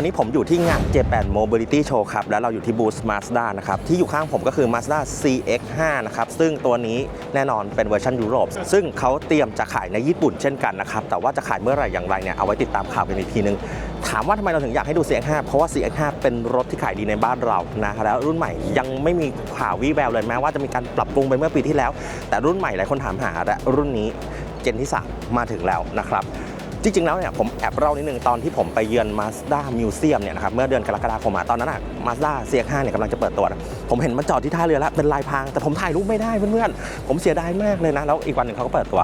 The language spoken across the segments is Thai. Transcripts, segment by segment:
วันนี้ผมอยู่ที่งาน Japan Mobility Show ครับ แล้วเราอยู่ที่บูธ Mazda นะครับ ที่อยู่ข้างผมก็คือ Mazda CX5 นะครับ ซึ่งตัวนี้แน่นอนเป็นเวอร์ชันยุโรป ซึ่งเขาเตรียมจะขายในญี่ปุ่นเช่นกันนะครับ แต่ว่าจะขายเมื่อไหร่อย่างไรเนี่ย เอาไว้ติดตามข่าวกันอีกทีนึง ถามว่าทำไมเราถึงอยากให้ดู CX5 เพราะว่า CX5 เป็นรถที่ขายดีในบ้านเรานะแล้วรุ่นใหม่ยังไม่มีข่าววี่แววเลยแม้ว่าจะมีการปรับปรุงไปเมื่อปีที่แล้ว แต่รุ่นใหม่หลายคนถามหาและรุ่นนี้เจนที่สามมาถึงแล้วนะครับ จริงๆแล้วเนี่ยผมแอบเล่านิดนึงตอนที่ผมไปเยือน Mazda Museum เนี่ยนะครับเมื่อเดือนกรกฎาคมมาตอนนั้นอะ Mazda CX5 เนี่ยกำลังจะเปิดตัวผมเห็นมันจอดที่ท่าเรือแล้วเป็นลายพรางแต่ผมถ่ายรูปไม่ได้เพื่อนๆผมเสียดายมากเลยนะ แล้วอีกวันหนึ่งเขาก็เปิดตัว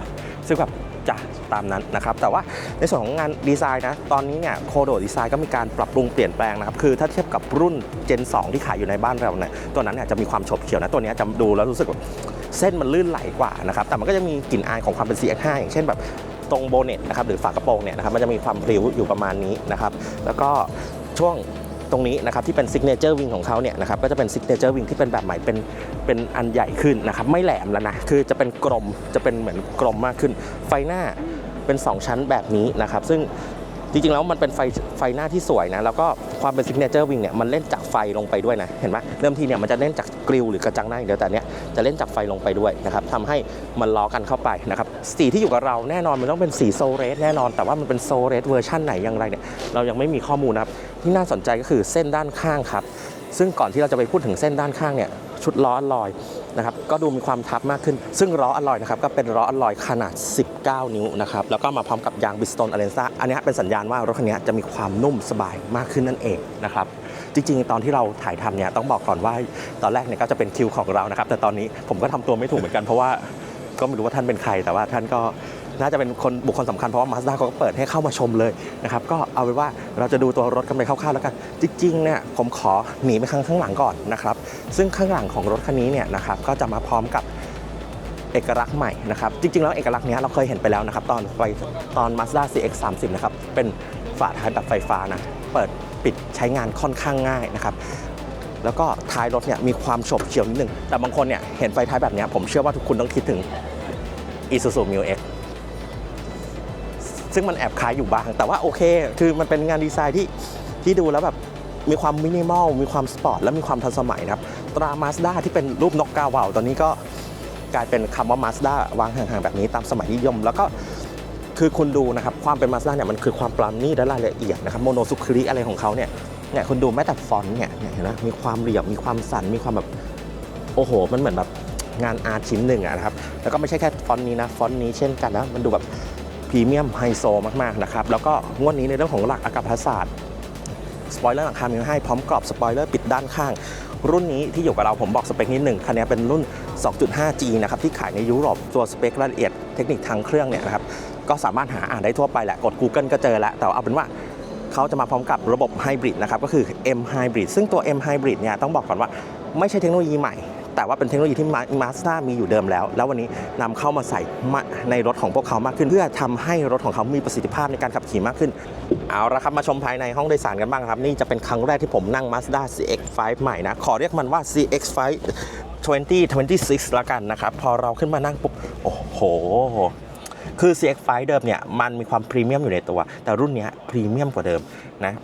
ซึ่งแบบจ้ะตามนั้นนะครับแต่ว่าในส่วนของงานดีไซน์นะตอนนี้เนี่ยโคโดดีไซน์ก็มีการปรับปรุงเปลี่ยนแปลงนะครับคือถ้าเทียบกับรุ่น Gen 2 ที่ขายอยู่ในบ้านเราเนี่ยตัวนั้นเนี่ยจะมีความฉบเฉี่ยวนะตัวนี้จะดูแล้วรู้สึกเส้นมันลื่นไหลกว่านะครับแต่มันก็จะมีกลิ่นอายของความเป็น CX5 อย่างเช่นแบบ ตรงโบเน็ตนะครับหรือฝากระโปรงเนี่ยนะครับมันจะมีความพลิ้วอยู่ประมาณนี้นะครับแล้วก็ช่วงตรงนี้นะครับที่เป็นซิกเนเจอร์วิงของเขาเนี่ยนะครับก็จะเป็นซิกเนเจอร์วิงที่เป็นแบบใหม่เป็นเป็นอันใหญ่ขึ้นนะครับไม่แหลมแล้วนะคือจะเป็นกลมจะเป็นเหมือนกลมมากขึ้น ไฟหน้าเป็น 2 ชั้นแบบนี้นะครับซึ่ง จริงๆแล้วมันเป็นไฟไฟหน้าที่สวยนะ แล้วก็ความเป็นซิกเนเจอร์วิงเนี่ยมันเล่นจากไฟลงไปด้วยนะ เห็นไหมเริ่มทีเนี่ยมันจะเล่นจากกริลหรือกระจังหน้าอย่างเดียวแต่เนี้ยจะเล่นจากไฟลงไปด้วยนะครับทำให้มันล้อกันเข้าไปนะครับสีที่อยู่กับเราแน่นอนมันต้องเป็นสีโซเรสแน่นอน แต่ว่ามันเป็นโซเรสเวอร์ชั่นไหนอย่างไรเนี่ยเรายังไม่มีข้อมูลนะครับที่น่าสนใจก็คือเส้นด้านข้างครับซึ่งก่อนที่เราจะไปพูดถึงเส้นด้านข้างเนี่ย ชุดล้ออลลอยนะครับก็ดูมีความทับมากขึ้น ซึ่งล้ออลลอยนะครับก็เป็นล้ออลลอยขนาด 19 นิ้วนะครับแล้วก็มาพร้อมกับยางบิสโตนอเลนซ่าอันนี้เป็นสัญญาณว่ารถคันนี้จะมีความนุ่มสบายมากขึ้นนั่นเองนะครับจริงๆ ตอนที่เราถ่ายทำเนี่ยต้องบอกก่อนว่าตอนแรกเนี่ยก็จะเป็นคิวของเรานะครับแต่ตอนนี้ผมก็ทำตัวไม่ถูกเหมือนกันเพราะว่าก็ไม่รู้ว่าท่านเป็นใครแต่ว่าท่านก็ น่าจะเป็นคนบุคคลสำคัญเพราะว่ามาสด้าเขาก็เปิดให้เข้ามาชมเลยนะครับก็เอาเป็นว่าเราจะดูตัวรถกันไปคร่าวๆแล้วกัน จริงๆเนี่ยผมขอหนีไปข้างข้างหลังก่อนนะครับซึ่งข้างหลังของรถคันนี้เนี่ยนะครับก็จะมาพร้อมกับเอกลักษณ์ใหม่นะครับจริงๆ แล้วเอกลักษณ์นี้เราเคยเห็นไปแล้วนะครับ ตอนไฟตอน Mazda CX 30 นะครับเป็นฝาท้ายแบบไฟฟ้านะเปิดปิดใช้งานค่อนข้างง่ายนะครับแล้วก็ท้ายรถเนี่ยมีความโฉบเฉี่ยวนิดนึง แต่บางคนเนี่ยเห็นไฟท้ายแบบนี้ผมเชื่อว่าทุกคนต้องคิดถึง Isuzu Mu X ซึ่งมันแอบคล้ายอยู่บ้าง แต่ว่าโอเค คือมันเป็นงานดีไซน์ที่ที่ดูแล้วแบบมีความมินิมอล มีความสปอร์ต และมีความทันสมัยนะครับ ตรา Mazda ที่เป็นรูปนกกาเหว่าตอนนี้ก็กลายเป็นคำว่า Mazda วางห่างๆแบบนี้ตามสมัยนิยม แล้วก็คือคุณดูนะครับ ความเป็น Mazda เนี่ยมันคือความปราณีตและรายละเอียดนะครับ โมโนซุคริอะไรของเขาเนี่ย เนี่ยคุณดูแม้แต่ฟอนต์เนี่ยเห็นไหมมีความเหลี่ยม มีความสัน มีความแบบ โอ้โห มันเหมือนแบบงานอาร์ตชิ้นหนึ่งอะนะครับ แล้วก็ไม่ใช่แค่ฟอนต์นี้นะ ฟอนต์นี้เช่นกันนะ มันดูแบบ รีเมียมไฮโซมากๆนะครับแล้วก็งวดนี้ในเรื่องของหลักอากาศศาสตร์สปอยเลอร์หลังคามีให้พร้อมกรอบสปอยเลอร์ปิดด้านข้าง รุ่นนี้ที่อยู่กับเราผมบอกสเปคนิดหนึ่งคันนี้เป็นรุ่น 2.5G นะครับที่ขายในยุโรปตัวสเปครายละเอียดเทคนิคทางเครื่องเนี่ยนะครับก็สามารถหาอ่านได้ทั่วไปแหละกด Google ก็เจอแล้วแต่เอาเป็นว่าเขาจะมาพร้อมกับระบบไฮบริดนะครับก็คือ M Hybrid ซึ่งตัว M Hybrid เนี่ยต้องบอกก่อนว่าไม่ใช่เทคโนโลยีใหม่ แต่ว่าเป็นเทคโนโลยีที่มาสด้ามีอยู่เดิมแล้ว แล้ววันนี้นำเข้ามาใส่ในรถของพวกเขามากขึ้น เพื่อทำให้รถของเขามีประสิทธิภาพในการขับขี่มากขึ้น เอาละครับ มาชมภายในห้องโดยสารกันบ้างครับ นี่จะเป็นครั้งแรกที่ผมนั่ง Mazda CX-5 ใหม่นะ ขอเรียกมันว่า CX-5 2026 ละกันนะครับ พอเราขึ้นมานั่งปุ๊บ โอ้โหคือ CX-5 เดิมเนี่ยมันมีความพรีเมียมอยู่ในตัว แต่รุ่นนี้พรีเมียมกว่าเดิมนะ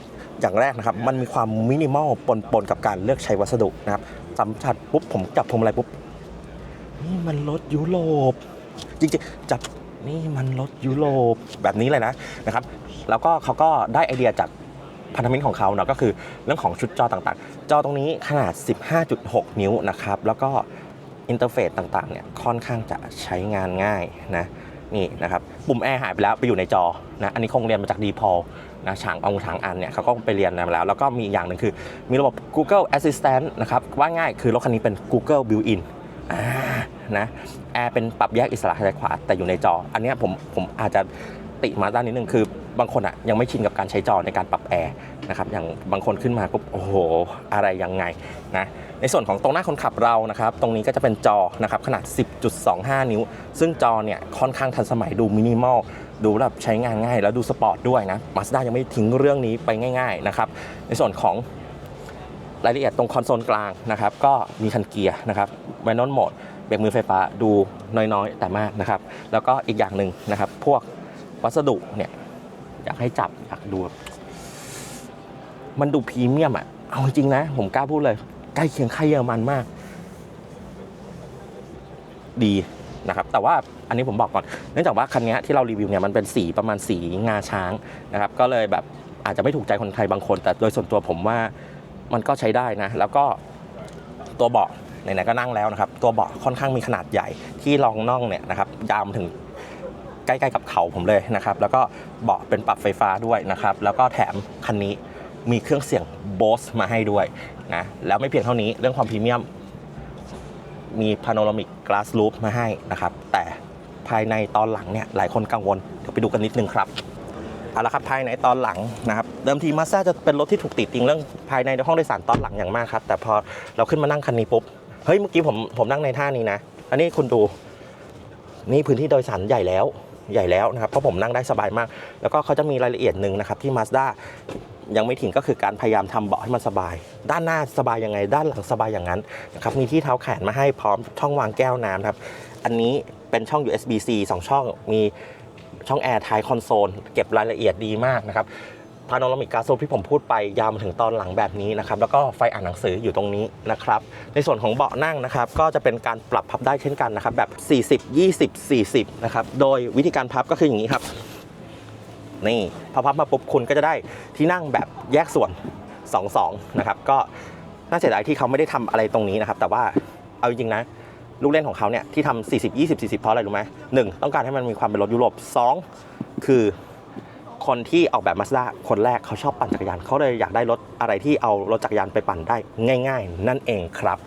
อย่างแรกนะครับมันมีความมินิมอลปนๆกับการเลือกใช้วัสดุนะครับ สัมผัสปุ๊บผมจับพวงมาลัยปุ๊บนี่มันรถยุโรปจริงๆจับนี่มันรถยุโรปแบบนี้เลยนะนะครับ แล้วก็เขาก็ได้ไอเดียจากพันธมิตรของเขาเนาะก็คือเรื่องของชุดจอต่างๆ จอตรงนี้ขนาด 15.6 นิ้วนะครับ แล้วก็อินเทอร์เฟซต่างๆเนี่ยค่อนข้างจะใช้งานง่ายนะนี่นะครับปุ่มแอร์หายไปแล้วไปอยู่ในจอนะอันนี้คงเรียนมาจากดีพอ นะฉางองฉางอันเนี่ยเขาก็ไปเรียนมาแล้ว แล้วก็มีอย่างหนึ่งคือ มีระบบ Google Assistant นะครับว่าง่ายคือรถคันนี้เป็น Google Built-in นะแอร์เป็นปรับแยกอิสระซ้ายขวาแต่อยู่ในจอ อันนี้ผมผมอาจจะติมาด้านนิดนึงคือบางคนอะยังไม่ชินกับการใช้จอในการปรับแอร์นะครับอย่างบางคนขึ้นมาปุ๊บโอ้โหอะไรยังไงนะในส่วนของตรงหน้าคนขับเรานะครับตรงนี้ก็จะเป็นจอนะครับขนาด 10.25 นิ้ว ซึ่งจอเนี่ยค่อนข้างทันสมัยดูมินิมอล ดูแบบใช้งานง่ายแล้วดูสปอร์ตด้วยนะมาสด้ายังไม่ทิ้งเรื่องนี้ไปง่าย ๆนะครับ ในส่วนของรายละเอียดตรงคอนโซลกลางนะครับก็มีคันเกียร์นะครับแวนนอนโหมดเบรกมือไฟฟ้าดูน้อยๆ แต่มากนะครับ แล้วก็อีกอย่างหนึ่งนะครับ พวกวัสดุเนี่ยอยากให้จับอยากดู มันดูพรีเมียมอะเอาจริงนะ ผมกล้าพูดเลย ใกล้เคียงค่ายเยอรมันมาก ดี นะครับแต่ว่าอันนี้ผมบอกก่อนเนื่องจากว่าคันนี้ที่เรารีวิวเนี่ยมันเป็นสีประมาณสีงาช้างนะครับก็เลยแบบอาจจะไม่ถูกใจคนไทยบางคน แต่โดยส่วนตัวผมว่ามันก็ใช้ได้นะ แล้วก็ตัวเบาะไหนๆก็นั่งแล้วนะครับ ตัวเบาะค่อนข้างมีขนาดใหญ่ที่รองน่องเนี่ยนะครับยาวมถึงใกล้ ๆ กับเข่าผมเลยนะครับ แล้วก็เบาะเป็นปรับไฟฟ้าด้วยนะครับ แล้วก็แถมคันนี้มีเครื่องเสียง Bose มาให้ด้วยนะแล้วไม่เพียงเท่านี้เรื่องความพรีเมียม มี panoramic glass roof มาให้นะครับ แต่ภายในตอนหลังเนี่ยหลายคนกังวล เดี๋ยวไปดูกันนิดนึงครับเอาละครับภายในตอนหลังนะครับเดิมทีมาสด้าจะเป็นรถที่ถูกติดติงเรื่องภายในห้องโดยสารตอนหลังอย่างมากครับ แต่พอเราขึ้นมานั่งคันนี้ปุ๊บเฮ้ยเมื่อกี้ผมผมนั่งในท่านี้นะ อันนี้คุณดูนี่พื้นที่โดยสารใหญ่แล้วใหญ่แล้วนะครับเพราะผมนั่งได้สบายมาก แล้วก็เขาจะมีรายละเอียดหนึ่งนะครับที่ Mazda ยังไม่ถึงก็คือการพยายามทำเบาะให้มันสบาย ด้านหน้าสบายยังไง ด้านหลังสบายอย่างนั้นนะครับมีที่เท้าแขนมาให้พร้อมช่องวางแก้วน้ำครับอันนี้เป็นช่อง USB-C 2 ช่องมีช่องแอร์ท้ายคอนโซลเก็บรายละเอียดดีมากนะครับพาโนรามิกกาโซที่ผมพูดไปยาวมาถึงตอนหลังแบบนี้นะครับแล้วก็ไฟอ่านหนังสืออยู่ตรงนี้นะครับในส่วนของเบาะนั่งนะครับก็จะเป็นการปรับพับได้เช่นกันนะครับแบบ 40 20 40นะครับโดยวิธีการพับก็คืออย่างนี้ครับ นี่พอพับมาปุ๊บคุณก็จะได้ที่นั่งแบบแยกส่วน 2-2 นะครับ ก็น่าเสียดายที่เขาไม่ได้ทำอะไรตรงนี้นะครับ แต่ว่าเอาจริงๆนะ ลูกเล่นของเขาเนี่ยที่ทำ40 20 40 เพราะอะไรรู้ไหมหนึ่งต้องการให้มันมีความเป็นรถยุโรปสองคือคนที่ออกแบบมาสด้าคนแรกเขาชอบปั่นจักรยาน เขาเลยอยากได้รถอะไรที่เอารถจักรยานไปปั่นได้ง่าย ๆ นั่นเองครับ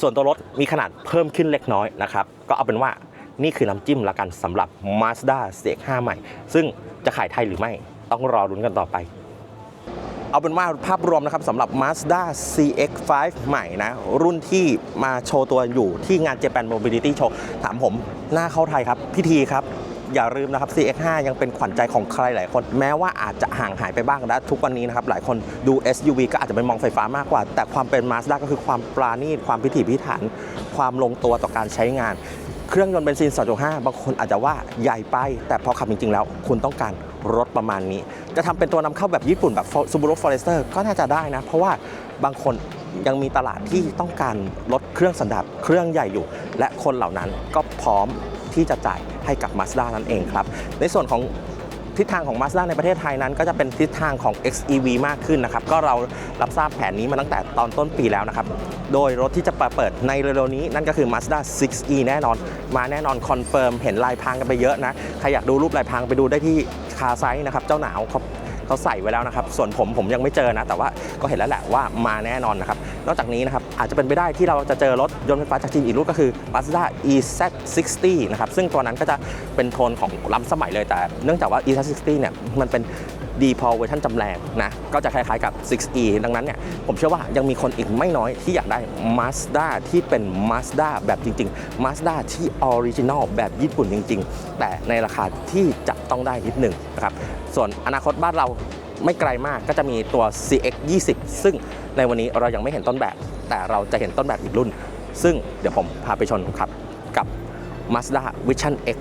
ส่วนตัวรถมีขนาดเพิ่มขึ้นเล็กน้อยนะครับ ก็เอาเป็นว่า นี่คือน้ำจิ้มละกันสำหรับ Mazda CX-5 ใหม่ ซึ่งจะขายไทยหรือไม่ต้องรอรุ้นกันต่อไป เอาเป็นว่าภาพรวมนะครับสำหรับ Mazda CX-5 ใหม่นะ รุ่นที่มาโชว์ตัวอยู่ที่งาน Japan Mobility Show ถามผมหน้าเข้าไทยครับพี่ทีครับอย่าลืมนะครับ CX-5 ยังเป็นขวัญใจของใครหลายคน แม้ว่าอาจจะห่างหายไปบ้างนะทุกวันนี้นะครับ หลายคนดู SUV ก็อาจจะไปมองไฟฟ้ามากกว่า แต่ความเป็น Mazda ก็คือความปราณีต ความพิถีพิถัน ความลงตัวต่อการใช้งาน เครื่องยนต์เบนซิน 2.5 บางคนอาจจะว่าใหญ่ไป แต่พอขับจริง ๆ แล้ว คุณต้องการรถประมาณนี้ จะทำเป็นตัวนำเข้าแบบญี่ปุ่นแบบ Subaru Forester ก็น่าจะได้นะ เพราะว่าบางคนยังมีตลาดที่ต้องการรถเครื่องสันดาปเครื่องใหญ่อยู่ และคนเหล่านั้นก็พร้อมที่จะจ่ายให้กับ Mazda นั่นเองครับ ในส่วนของ ทิศทางของ Mazda ในประเทศไทยนั้น ก็จะเป็นทิศทางของ XEV มากขึ้นนะครับ ก็เรารับทราบแผนนี้มาตั้งแต่ตอนต้นปีแล้วนะครับ โดยรถที่จะเปิดในเร็วๆนี้นั่นก็คือ Mazda 6e แน่นอน มาแน่นอนคอนเฟิร์มเห็นลายพรางกันไปเยอะนะ ใครอยากดูรูปลายพรางไปดูได้ที่คาไซส์นะครับ เจ้าหนาว เขาเขาใส่ไว้แล้วนะครับ ส่วนผมผมยังไม่เจอนะ แต่ว่าก็เห็นแล้วแหละว่ามาแน่นอนนะครับ นอกจากนี้นะครับ อาจจะเป็นไปได้ที่เราจะเจอรถยนต์ไฟฟ้าจากจีนอีกรุ่นก็คือ Mazda EZ60 นะครับ ซึ่งตัวนั้นก็จะเป็นโทนของล้ำสมัยเลยแต่ เนื่องจากว่า EZ60 เนี่ยมันเป็น ดีพอเวอร์ชันจำแรงนะก็จะคล้ายๆกับ 6e ดังนั้นเนี่ยผมเชื่อว่ายังมีคนอีกไม่น้อยที่อยากได้ Mazda ที่เป็น Mazda แบบจริง ๆ Mazda ที่ออริจินอลแบบญี่ปุ่นจริง ๆ แต่ในราคาที่จับต้องได้นิดหนึ่งนะครับส่วนอนาคตบ้านเราไม่ไกลมากก็จะมีตัว CX 20ซึ่งในวันนี้เรายังไม่เห็นต้นแบบ แต่เราจะเห็นต้นแบบอีกรุ่น ซึ่งเดี๋ยวผมพาไปชนครับกับ Mazda Vision X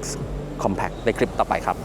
Compact ในคลิปต่อไปครับ